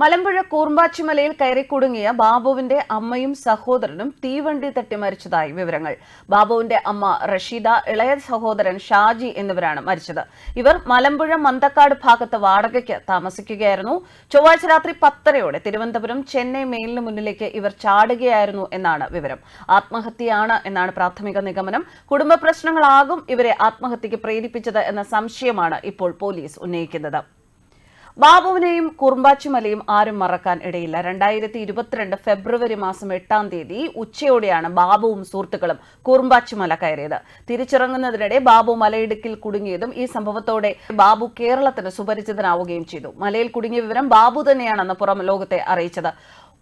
മലമ്പുഴ കൂർമ്പാച്ചിമലയിൽ കയറി കുടുങ്ങിയ ബാബുവിന്റെ അമ്മയും സഹോദരനും തീവണ്ടി തട്ടി മരിച്ചതായി വിവരങ്ങൾ. ബാബുവിന്റെ അമ്മ റഷീദ ഇളയ സഹോദരൻ ഷാജി എന്നിവരാണ് മരിച്ചത്. ഇവർ മലമ്പുഴ മന്തക്കാട് ഭാഗത്ത് വാടകയ്ക്ക് താമസിക്കുകയായിരുന്നു. ചൊവ്വാഴ്ച രാത്രി പത്തരയോടെ തിരുവനന്തപുരം ചെന്നൈ മെയിലിന് മുന്നിലേക്ക് ഇവർ ചാടുകയായിരുന്നു എന്നാണ് വിവരം. ആത്മഹത്യയാണ് എന്നാണ് പ്രാഥമിക നിഗമനം. കുടുംബ പ്രശ്നങ്ങളാകും ഇവരെ ആത്മഹത്യക്ക് പ്രേരിപ്പിച്ചത് എന്ന സംശയമാണ് ഇപ്പോൾ പോലീസ് ഉന്നയിക്കുന്നത്. ബാബുവിനെയും കുറുമ്പാച്ചിമലയും ആരും മറക്കാൻ ഇടയില്ല. രണ്ടായിരത്തി ഇരുപത്തിരണ്ട് ഫെബ്രുവരി മാസം എട്ടാം തീയതി ഉച്ചയോടെയാണ് ബാബുവും സുഹൃത്തുക്കളും കുറുമ്പാച്ചിമല കയറിയത്. തിരിച്ചിറങ്ങുന്നതിനിടെ ബാബു മലയിടുക്കിൽ കുടുങ്ങിയതും ഈ സംഭവത്തോടെ ബാബു കേരളത്തിന് സുപരിചിതനാവുകയും ചെയ്തു. മലയിൽ കുടുങ്ങിയ വിവരം ബാബു തന്നെയാണെന്ന് പുറം ലോകത്തെ അറിയിച്ചത്.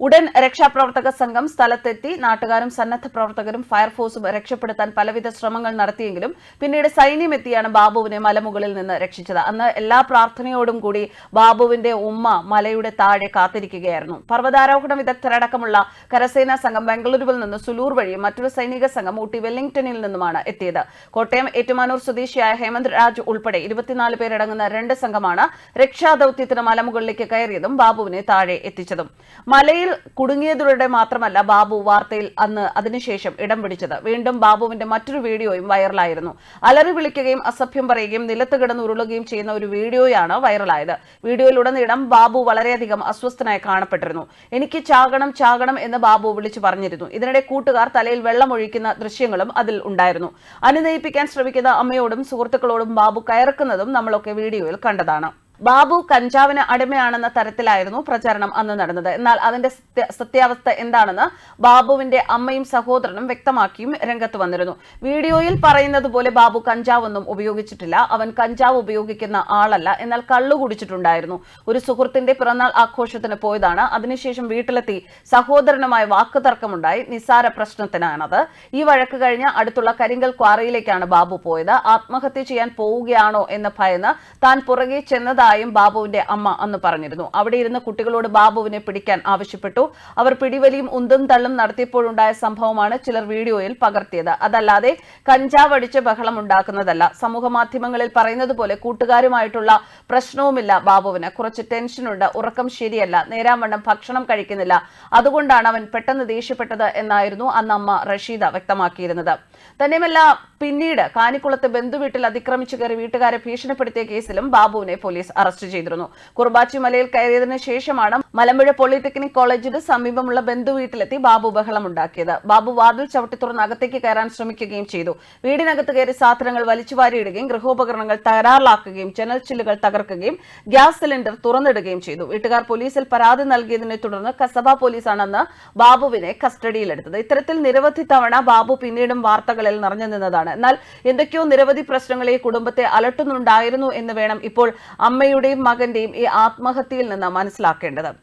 ഉടൻ രക്ഷാപ്രവർത്തക സംഘം സ്ഥലത്തെത്തി നാട്ടുകാരും സന്നദ്ധ പ്രവർത്തകരും ഫയർഫോഴ്സും രക്ഷപ്പെടുത്താൻ പലവിധ ശ്രമങ്ങൾ നടത്തിയെങ്കിലും പിന്നീട് സൈന്യം എത്തിയാണ് ബാബുവിനെ മലമുകളിൽ നിന്ന് രക്ഷിച്ചത്. അന്ന് എല്ലാ പ്രാർത്ഥനയോടും കൂടി ബാബുവിന്റെ ഉമ്മ മലയുടെ താഴെ കാത്തിരിക്കുകയായിരുന്നു. പർവതാരോഹണ വിദഗ്ധരടക്കമുള്ള കരസേനാ സംഘം ബംഗളൂരുവിൽ നിന്ന് സുലൂർ വഴി മറ്റൊരു സൈനിക സംഘം ഊട്ടി വെല്ലിംഗ്ടണിൽ നിന്നുമാണ് എത്തിയത്. കോട്ടയം ഏറ്റുമാനൂർ സ്വദേശിയായ ഹേമന്ത് രാജ് ഉൾപ്പെടെ ഇരുപത്തിനാല് പേരടങ്ങുന്ന രണ്ട് സംഘമാണ് രക്ഷാദൌത്യത്തിന് മലമുകളിലേക്ക് കയറിയതും ബാബുവിനെ താഴെ എത്തിച്ചതും. മലയിൽ കുടുങ്ങിയതിലൂടെ മാത്രമല്ല ബാബു വാർത്തയിൽ അന്ന് അതിനുശേഷം ഇടം പിടിച്ചത്. വീണ്ടും ബാബുവിന്റെ മറ്റൊരു വീഡിയോയും വൈറലായിരുന്നു. അലറി വിളിക്കുകയും അസഭ്യം പറയുകയും നിലത്ത് കിടന്ന് ഉരുളുകയും ചെയ്യുന്ന ഒരു വീഡിയോയാണ് വൈറലായത്. വീഡിയോയിലുടനീളം ബാബു വളരെയധികം അസ്വസ്ഥനായി കാണപ്പെട്ടിരുന്നു. എനിക്ക് ചാകണം ചാകണം എന്ന് ബാബു വിളിച്ചു പറഞ്ഞിരുന്നു. ഇതിനിടെ കൂട്ടുകാർ തലയിൽ വെള്ളമൊഴിക്കുന്ന ദൃശ്യങ്ങളും അതിൽ ഉണ്ടായിരുന്നു. അനുനയിപ്പിക്കാൻ ശ്രമിക്കുന്ന അമ്മയോടും സുഹൃത്തുക്കളോടും ബാബു കയർക്കുന്നതും നമ്മളൊക്കെ വീഡിയോയിൽ കണ്ടതാണ്. ബാബു കഞ്ചാവിന് അടിമയാണെന്ന തരത്തിലായിരുന്നു പ്രചാരണം അന്ന് നടന്നത്. എന്നാൽ അതിന്റെ സത്യ- സത്യാവസ്ഥ എന്താണെന്ന് ബാബുവിന്റെ അമ്മയും സഹോദരനും വ്യക്തമാക്കിയും രംഗത്ത് വന്നിരുന്നു. വീഡിയോയിൽ പറയുന്നത് പോലെ ബാബു കഞ്ചാവൊന്നും ഉപയോഗിച്ചിട്ടില്ല. അവൻ കഞ്ചാവ് ഉപയോഗിക്കുന്ന ആളല്ല. എന്നാൽ കള്ളു കുടിച്ചിട്ടുണ്ടായിരുന്നു. ഒരു സുഹൃത്തിന്റെ പിറന്നാൾ ആഘോഷത്തിന് പോയതാണ്. അതിനുശേഷം വീട്ടിലെത്തി സഹോദരനുമായി വാക്കുതർക്കമുണ്ടായി. നിസ്സാര പ്രശ്നത്തിനാണത്. ഈ വഴക്ക് കഴിഞ്ഞ അടുത്തുള്ള കരിങ്കൽ ക്വാറിയിലേക്കാണ് ബാബു പോയത്. ആത്മഹത്യ ചെയ്യാൻ പോവുകയാണോ എന്ന് ഭയന്ന് താൻ പുറകെ ചെന്നതായും ബാബുവിന്റെ അമ്മ അന്ന് പറഞ്ഞിരുന്നു. അവിടെ ഇരുന്ന് കുട്ടികളോട് ബാബുവിനെ പിടിക്കാൻ ആവശ്യപ്പെട്ടു. അവർ പിടിവലിയും ഉന്തും തള്ളും നടത്തിയപ്പോഴുണ്ടായ സംഭവമാണ് ചിലർ വീഡിയോയിൽ പകർത്തിയത്. അതല്ലാതെ കഞ്ചാവ് അടിച്ച് ബഹളം ഉണ്ടാക്കുന്നതല്ല. സമൂഹ മാധ്യമങ്ങളിൽ പറയുന്നത് പോലെ കൂട്ടുകാരുമായിട്ടുള്ള പ്രശ്നവുമില്ല ബാബുവിന്. കുറച്ച് ടെൻഷനുണ്ട്. ഉറക്കം ശരിയല്ല. നേരാവണ്ണം ഭക്ഷണം കഴിക്കുന്നില്ല. അതുകൊണ്ടാണ് അവൻ പെട്ടെന്ന് ദേഷ്യപ്പെട്ടത് എന്നായിരുന്നു അന്ന് അമ്മ റഷീദ വ്യക്തമാക്കിയിരുന്നത്. തന്നെയുമല്ല പിന്നീട് കാനിക്കുളത്ത് ബന്ധുവീട്ടിൽ അതിക്രമിച്ചു കയറി വീട്ടുകാരെ ഭീഷണിപ്പെടുത്തിയ കേസിലും ബാബുവിനെ പോലീസ് അറസ്റ്റ് ചെയ്തിരുന്നു. കുർബാച്ചി മലയിൽ കയറിയതിനു ശേഷമാണ് മലമ്പുഴ പോളിടെക്നിക് കോളേജിന് സമീപമുള്ള ബന്ധു വീട്ടിലെത്തി ബാബു ബഹളമുണ്ടാക്കിയത് ബാബു വാതിൽ ചവിട്ടി തുറന്ന് അകത്തേക്ക് കയറാൻ ശ്രമിക്കുകയും ചെയ്തു. വീടിനകത്ത് കയറി സാധനങ്ങൾ വലിച്ചുവാരിയിടുകയും ഗൃഹോപകരണങ്ങൾ തകരാറിലാക്കുകയും ജനൽ ചില്ലുകൾ തകർക്കുകയും ഗ്യാസ് സിലിണ്ടർ തുറന്നിടുകയും ചെയ്തു. വീട്ടുകാർ പോലീസിൽ പരാതി നൽകിയതിനെ തുടർന്ന് കസബ പോലീസാണെന്ന് ബാബുവിനെ കസ്റ്റഡിയിലെടുത്തത്. ഇത്തരത്തിൽ നിരവധി തവണ ബാബു പിന്നീടും വാർത്തകളിൽ നിറഞ്ഞു നിന്നതാണ്. എന്നാൽ എന്തൊക്കെയോ നിരവധി പ്രശ്നങ്ങളെ കുടുംബത്തെ അലട്ടുന്നുണ്ടായിരുന്നു എന്ന് വേണം ഇപ്പോൾ അമ്മയുടെയും മകന്റെയും ഈ ആത്മഹത്യയിൽ നിന്ന് മനസ്സിലാക്കേണ്ടത്.